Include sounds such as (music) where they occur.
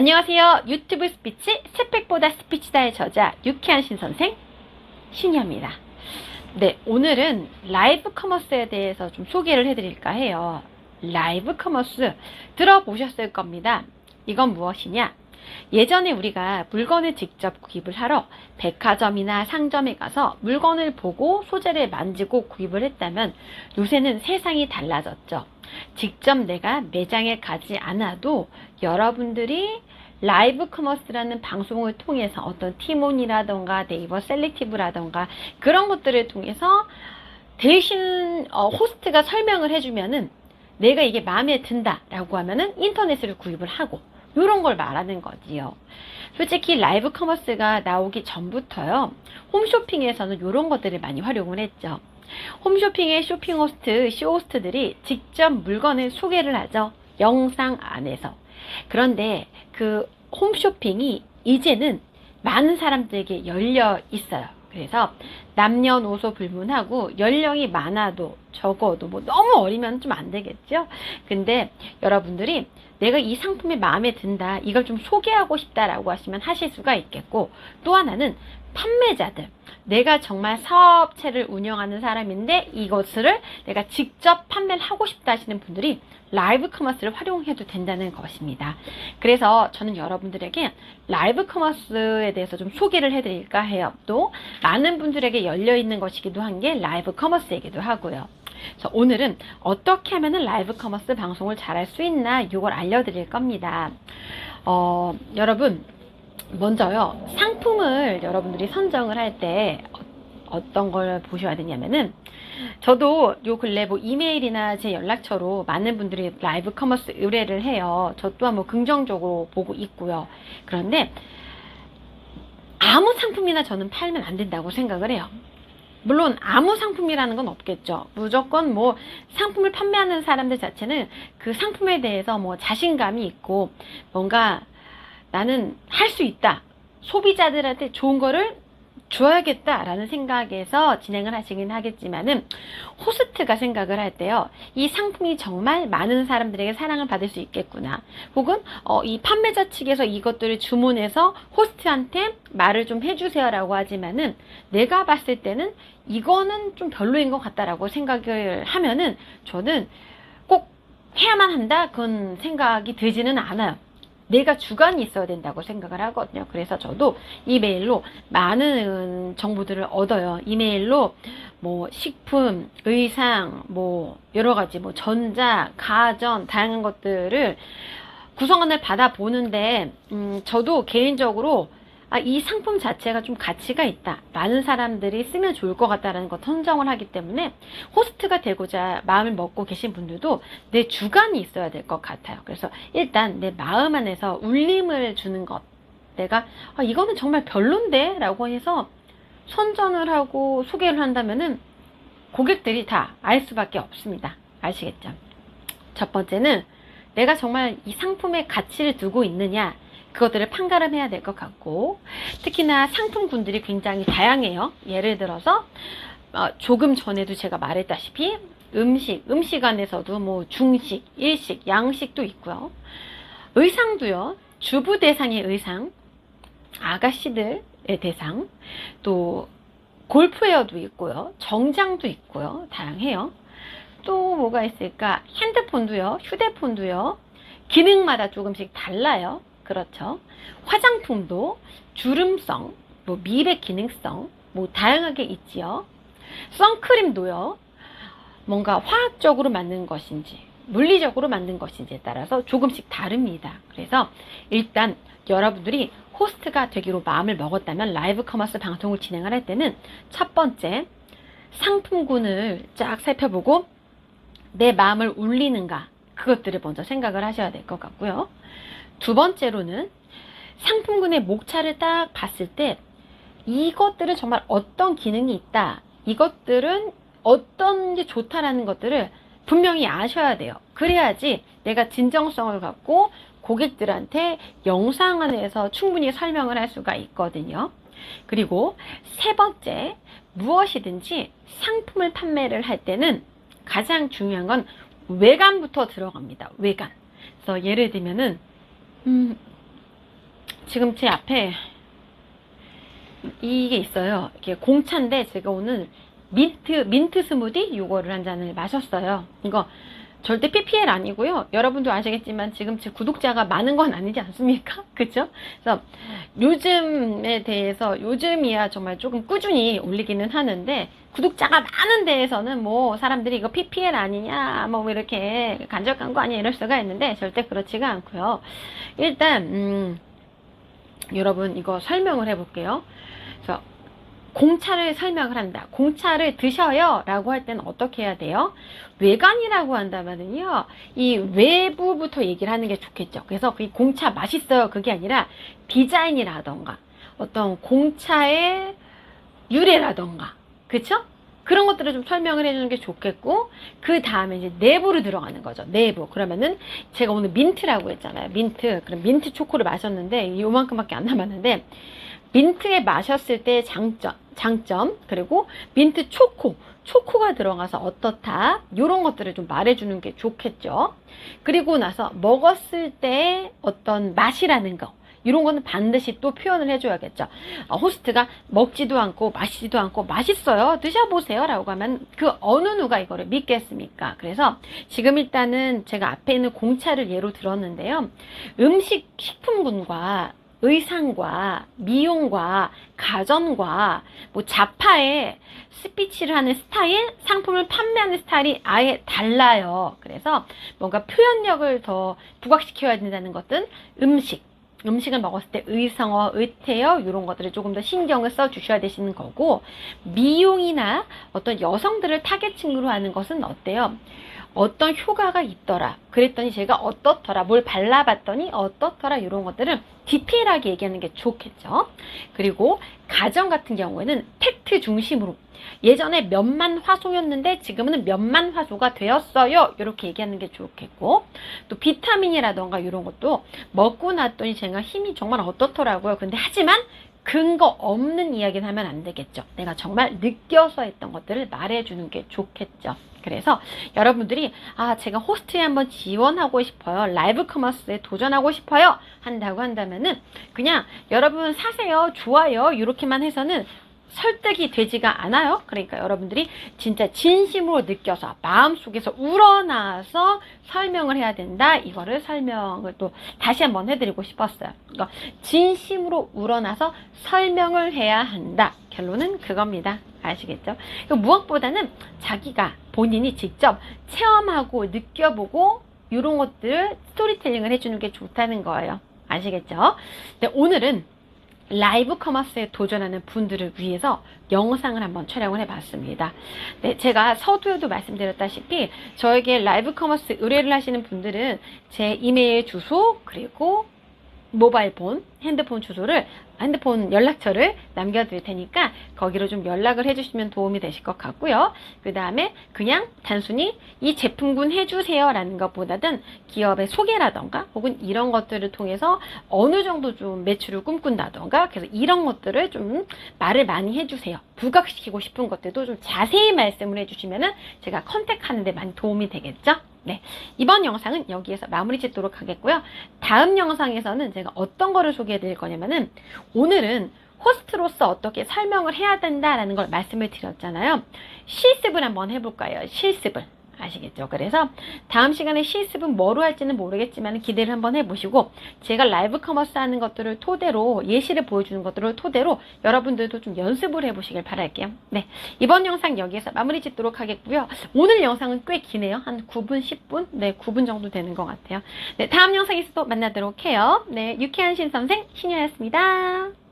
안녕하세요. 유튜브 스피치 스펙보다 스피치다의 저자 유쾌한 신선생 신이입니다. 네, 오늘은 라이브 커머스에 대해서 좀 소개를 해드릴까 해요. 라이브 커머스 들어보셨을 겁니다. 이건 무엇이냐? 예전에 우리가 물건을 직접 구입을 하러 백화점이나 상점에 가서 물건을 보고 소재를 만지고 구입을 했다면 요새는 세상이 달라졌죠. 직접 내가 매장에 가지 않아도 여러분들이 라이브 커머스라는 방송을 통해서 어떤 티몬이라던가 네이버 셀렉티브라던가 그런 것들을 통해서 대신 어, 호스트가 설명을 해주면은 내가 이게 마음에 든다라고 하면은 인터넷으로 구입을 하고 이런 걸 말하는 거지요. 솔직히 라이브 커머스가 나오기 전부터요. 홈쇼핑에서는 이런 것들을 많이 활용을 했죠. 홈쇼핑의 쇼핑 호스트, 쇼 호스트들이 직접 물건을 소개를 하죠. 영상 안에서. 그런데 그 홈쇼핑이 이제는 많은 사람들에게 열려 있어요. 그래서 남녀노소 불문하고 연령이 많아도 적어도 뭐 너무 어리면 좀 안 되겠죠. 근데 여러분들이 내가 이 상품이 마음에 든다, 이걸 좀 소개하고 싶다라고 하시면 하실 수가 있겠고 또 하나는 판매자들. 내가 정말 사업체를 운영하는 사람인데 이것을 내가 직접 판매를 하고 싶다 하시는 분들이 라이브 커머스를 활용해도 된다는 것입니다. 그래서 저는 여러분들에게 라이브 커머스에 대해서 좀 소개를 해드릴까 해요. 또 많은 분들에게 열려 있는 것이기도 한 게 라이브 커머스이기도 하고요. 그래서 오늘은 어떻게 하면 라이브 커머스 방송을 잘할 수 있나 이걸 알려드릴 겁니다. 어, 여러분 먼저요 상 품을 여러분들이 선정을 할 때 어떤 걸 보셔야 되냐면은 저도 요 근래 뭐 이메일이나 제 연락처로 많은 분들이 라이브 커머스 의뢰를 해요. 저 또한 뭐 긍정적으로 보고 있고요. 그런데 아무 상품이나 저는 팔면 안 된다고 생각을 해요. 물론 아무 상품이라는 건 없겠죠. 무조건 뭐 상품을 판매하는 사람들 자체는 그 상품에 대해서 뭐 자신감이 있고 뭔가 나는 할 수 있다. 소비자들한테 좋은 거를 줘야겠다라는 생각에서 진행을 하시긴 하겠지만은 호스트가 생각을 할 때요. 이 상품이 정말 많은 사람들에게 사랑을 받을 수 있겠구나. 혹은 어, 이 판매자 측에서 이것들을 주문해서 호스트한테 말을 좀 해주세요라고 하지만은 내가 봤을 때는 이거는 좀 별로인 것 같다라고 생각을 하면은 저는 꼭 해야만 한다 그런 생각이 들지는 않아요. 내가 주관이 있어야 된다고 생각을 하거든요. 그래서 저도 이메일로 많은 정보들을 얻어요. 이메일로 뭐 식품, 의상, 뭐 여러 가지 뭐 전자, 가전 다양한 것들을 구성원을 받아 보는데 음, 저도 개인적으로 아, 이 상품 자체가 좀 가치가 있다. 많은 사람들이 쓰면 좋을 것 같다라는 것 선정을 하기 때문에 호스트가 되고자 마음을 먹고 계신 분들도 내 주관이 있어야 될 것 같아요. 그래서 일단 내 마음 안에서 울림을 주는 것. 내가 아, 이거는 정말 별론데? 라고 해서 선전을 하고 소개를 한다면은 고객들이 다 알 수밖에 없습니다. 아시겠죠? 첫 번째는 내가 정말 이 상품에 가치를 두고 있느냐 그것들을 판가름해야 될 것 같고 특히나 상품군들이 굉장히 다양해요. 예를 들어서 어, 조금 전에도 제가 말했다시피 음식, 음식 안에서도 뭐 중식, 일식, 양식도 있고요. 의상도요. 주부 대상의 의상, 아가씨들의 대상, 또 골프웨어도 있고요. 정장도 있고요. 다양해요. 또 뭐가 있을까? 핸드폰도요. 휴대폰도요. 기능마다 조금씩 달라요. 그렇죠. 화장품도 주름성, 뭐 미백 기능성, 뭐 다양하게 있지요. 선크림도요. 뭔가 화학적으로 만든 것인지, 물리적으로 만든 것인지에 따라서 조금씩 다릅니다. 그래서 일단 여러분들이 호스트가 되기로 마음을 먹었다면 라이브 커머스 방송을 진행을 할 때는 첫 번째 상품군을 쫙 살펴보고 내 마음을 울리는가 그것들을 먼저 생각을 하셔야 될 것 같고요. 두 번째로는 상품군의 목차를 딱 봤을 때 이것들은 정말 어떤 기능이 있다. 이것들은 어떤 게 좋다라는 것들을 분명히 아셔야 돼요. 그래야지 내가 진정성을 갖고 고객들한테 영상 안에서 충분히 설명을 할 수가 있거든요. 그리고 세 번째, 무엇이든지 상품을 판매를 할 때는 가장 중요한 건 외관부터 들어갑니다. 외관. 그래서 예를 들면은 음, 지금 제 앞에 이게 있어요. 이게 공차인데 제가 오늘 민트 민트 스무디 요거를 한 잔을 마셨어요. 이거 절대 PPL 아니고요. 여러분도 아시겠지만 지금 제 구독자가 많은 건 아니지 않습니까? (laughs) 그죠? 그래서 요즘에 대해서 요즘이야 정말 조금 꾸준히 올리기는 하는데 구독자가 많은 데에서는 뭐 사람들이 이거 PPL 아니냐 뭐 이렇게 간접 광고 아니야 이럴 수가 있는데 절대 그렇지가 않고요. 일단 음, 여러분 이거 설명을 해볼게요. 그래서 공차를 설명을 한다. 공차를 드셔요. 라고 할 때는 어떻게 해야 돼요? 외관이라고 한다면은요, 이 외부부터 얘기를 하는 게 좋겠죠. 그래서 이 공차 맛있어요. 그게 아니라 디자인이라던가, 어떤 공차의 유래라던가, 그쵸? 그런 것들을 좀 설명을 해주는 게 좋겠고, 그 다음에 이제 내부로 들어가는 거죠. 내부. 그러면은 제가 오늘 민트라고 했잖아요. 민트. 그럼 민트 초코를 마셨는데, 요만큼밖에 안 남았는데, 민트에 마셨을 때 장점, 장점, 그리고 민트 초코, 초코가 들어가서 어떻다, 이런 것들을 좀 말해주는 게 좋겠죠. 그리고 나서 먹었을 때 어떤 맛이라는 거, 이런 거는 반드시 또 표현을 해줘야겠죠. 어, 호스트가 먹지도 않고 마시지도 않고 맛있어요. 드셔보세요. 라고 하면 그 어느 누가 이거를 믿겠습니까? 그래서 지금 일단은 제가 앞에 있는 공차를 예로 들었는데요. 음식 식품군과 의상과 미용과 가전과 뭐 자파의 스피치를 하는 스타일, 상품을 판매하는 스타일이 아예 달라요. 그래서 뭔가 표현력을 더 부각시켜야 된다는 것은 음식, 음식을 먹었을 때 의성어, 의태어 이런 것들을 조금 더 신경을 써 주셔야 되시는 거고 미용이나 어떤 여성들을 타겟층으로 하는 것은 어때요? 어떤 효과가 있더라. 그랬더니 제가 어떻더라. 뭘 발라봤더니 어떻더라. 이런 것들은 디테일하게 얘기하는 게 좋겠죠. 그리고 가정 같은 경우에는 팩트 중심으로 예전에 몇만 화소였는데 지금은 몇만 화소가 되었어요. 이렇게 얘기하는 게 좋겠고 또 비타민이라던가 이런 것도 먹고 났더니 제가 힘이 정말 어떻더라고요. 근데 하지만 근거 없는 이야기는 하면 안 되겠죠. 내가 정말 느껴서 했던 것들을 말해주는 게 좋겠죠. 그래서 여러분들이 아 제가 호스트에 한번 지원하고 싶어요 라이브 커머스에 도전하고 싶어요 한다고 한다면은 그냥 여러분 사세요 좋아요 이렇게만 해서는 설득이 되지가 않아요. 그러니까 여러분들이 진짜 진심으로 느껴서 마음속에서 우러나서 설명을 해야 된다. 이거를 설명을 또 다시 한번 해드리고 싶었어요. 그러니까 진심으로 우러나서 설명을 해야 한다. 결론은 그겁니다. 아시겠죠? 무엇보다는 자기가 본인이 직접 체험하고 느껴보고 이런 것들 스토리텔링을 해주는 게 좋다는 거예요. 아시겠죠? 네, 오늘은 라이브 커머스에 도전하는 분들을 위해서 영상을 한번 촬영을 해봤습니다. 네, 제가 서두에도 말씀드렸다시피 저에게 라이브 커머스 의뢰를 하시는 분들은 제 이메일 주소 그리고 모바일 폰, 핸드폰 주소를 핸드폰 연락처를 남겨드릴 테니까 거기로 좀 연락을 해주시면 도움이 되실 것 같고요. 그 다음에 그냥 단순히 이 제품군 해주세요 라는 것보다는 기업의 소개라던가 혹은 이런 것들을 통해서 어느 정도 좀 매출을 꿈꾼다던가 그래서 이런 것들을 좀 말을 많이 해주세요. 부각시키고 싶은 것들도 좀 자세히 말씀을 해주시면은 제가 컨택하는 데 많이 도움이 되겠죠? 네. 이번 영상은 여기에서 마무리 짓도록 하겠고요. 다음 영상에서는 제가 어떤 거를 소개해 드릴 거냐면은 오늘은 호스트로서 어떻게 설명을 해야 된다라는 걸 말씀을 드렸잖아요. 실습을 한번 해볼까요? 실습을. 아시겠죠? 그래서 다음 시간에 실습은 뭐로 할지는 모르겠지만 기대를 한번 해보시고 제가 라이브 커머스 하는 것들을 토대로 예시를 보여주는 것들을 토대로 여러분들도 좀 연습을 해보시길 바랄게요. 네. 이번 영상 여기에서 마무리 짓도록 하겠고요. 오늘 영상은 꽤 기네요. 한 9분, 10분? 네, 9분 정도 되는 것 같아요. 네, 다음 영상에서 또 만나도록 해요. 네, 유쾌한 신선생 신유였습니다.